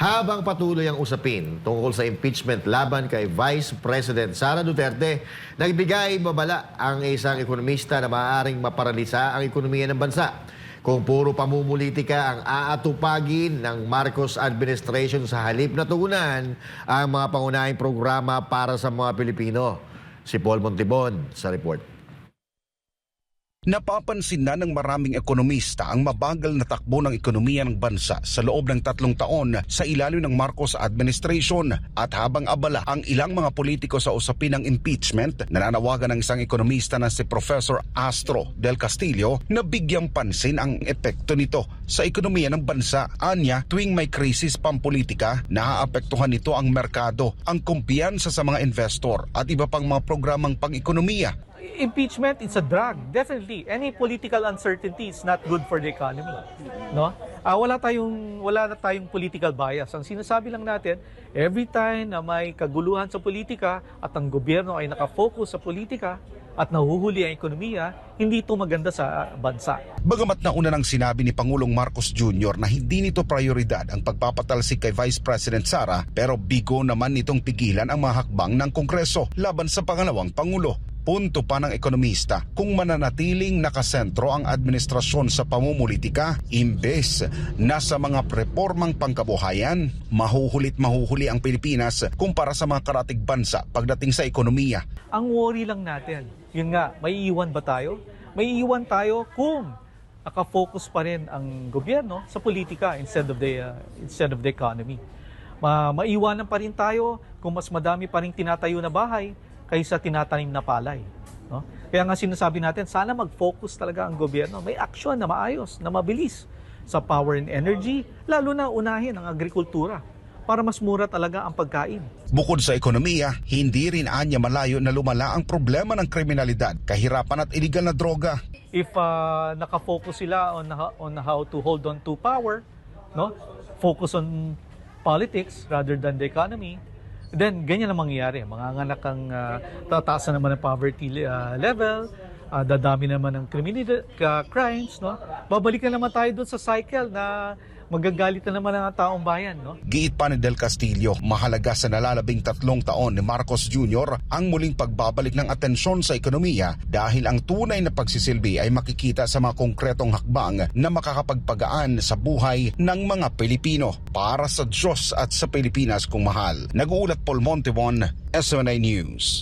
Habang patuloy ang usapin tungkol sa impeachment laban kay Vice President Sara Duterte, nagbigay babala ang isang ekonomista na maaaring maparalisa ang ekonomiya ng bansa. Kung puro pamumulitika ang aatupagin ng Marcos administration sa halip na tugunan ang mga pangunahing programa para sa mga Pilipino. Si Paul Montibon sa report. Napapansin na ng maraming ekonomista ang mabagal na takbo ng ekonomiya ng bansa sa loob ng tatlong taon sa ilalim ng Marcos administration at habang abala ang ilang mga politiko sa usapin ng impeachment, nananawagan ng isang ekonomista na si Professor Astro del Castillo na bigyang pansin ang epekto nito sa ekonomiya ng bansa. Anya, tuwing may krisis pampolitika, naaapektuhan nito ang merkado, ang kumpiyansa sa mga investor at iba pang mga programang pang-ekonomiya impeachment it's a drag definitely any political uncertainty is not good for the economy no Ah, wala tayong wala na tayong political bias ang sinasabi lang natin every time na may kaguluhan sa politika at ang gobyerno ay nakafocus sa politika at nahuhuli ang ekonomiya hindi ito maganda sa bansa Bagamat nauna nang sinabi ni Pangulong Marcos Jr. na hindi nito prioridad ang pagpapatalsik kay Vice President Sara pero bigo naman nitong pigilan ang mga hakbang ng Kongreso laban sa pangalawang Pangulo. Punto pa ng ekonomista kung mananatiling nakasentro ang administrasyon sa pamumulitika imbes na sa mga reformang pangkabuhayan, mahuhulit mahuhuli ang Pilipinas kumpara sa mga karatig bansa pagdating sa ekonomiya. ang worry lang natin yun nga may iwan ba tayo may iwan tayo kung nakafocus pa rin ang gobyerno sa politika instead of the uh, instead of the economy. Ma maiwanan pa rin tayo kung mas madami pa rin tinatayo na bahay kaysa tinatanim na palay. No? Kaya nga sinasabi natin, sana mag-focus talaga ang gobyerno. May aksyon na maayos, na mabilis sa power and energy, lalo na unahin ang agrikultura para mas mura talaga ang pagkain. Bukod sa ekonomiya, hindi rin anya malayo na lumala ang problema ng kriminalidad, kahirapan at iligal na droga. if uh, nakafocus sila on on how to hold on to power, no? Focus on politics rather than the economy, then ganyan ang mangyayari. Manganganak ang uh, tataas na naman ang poverty uh, level, uh, dadami naman ang criminal uh, crimes, no? Babalik na naman tayo doon sa cycle na magagalit na naman ang taong bayan, no? Giit pa ni Del Castillo, mahalaga sa nalalabing tatlong taon ni Marcos Jr. ang muling pagbabalik ng atensyon sa ekonomiya dahil ang tunay na pagsisilbi ay makikita sa mga konkretong hakbang na makakapagpagaan sa buhay ng mga Pilipino para sa Diyos at sa Pilipinas kung mahal. Nag-uulat Paul Montebon, SONA News.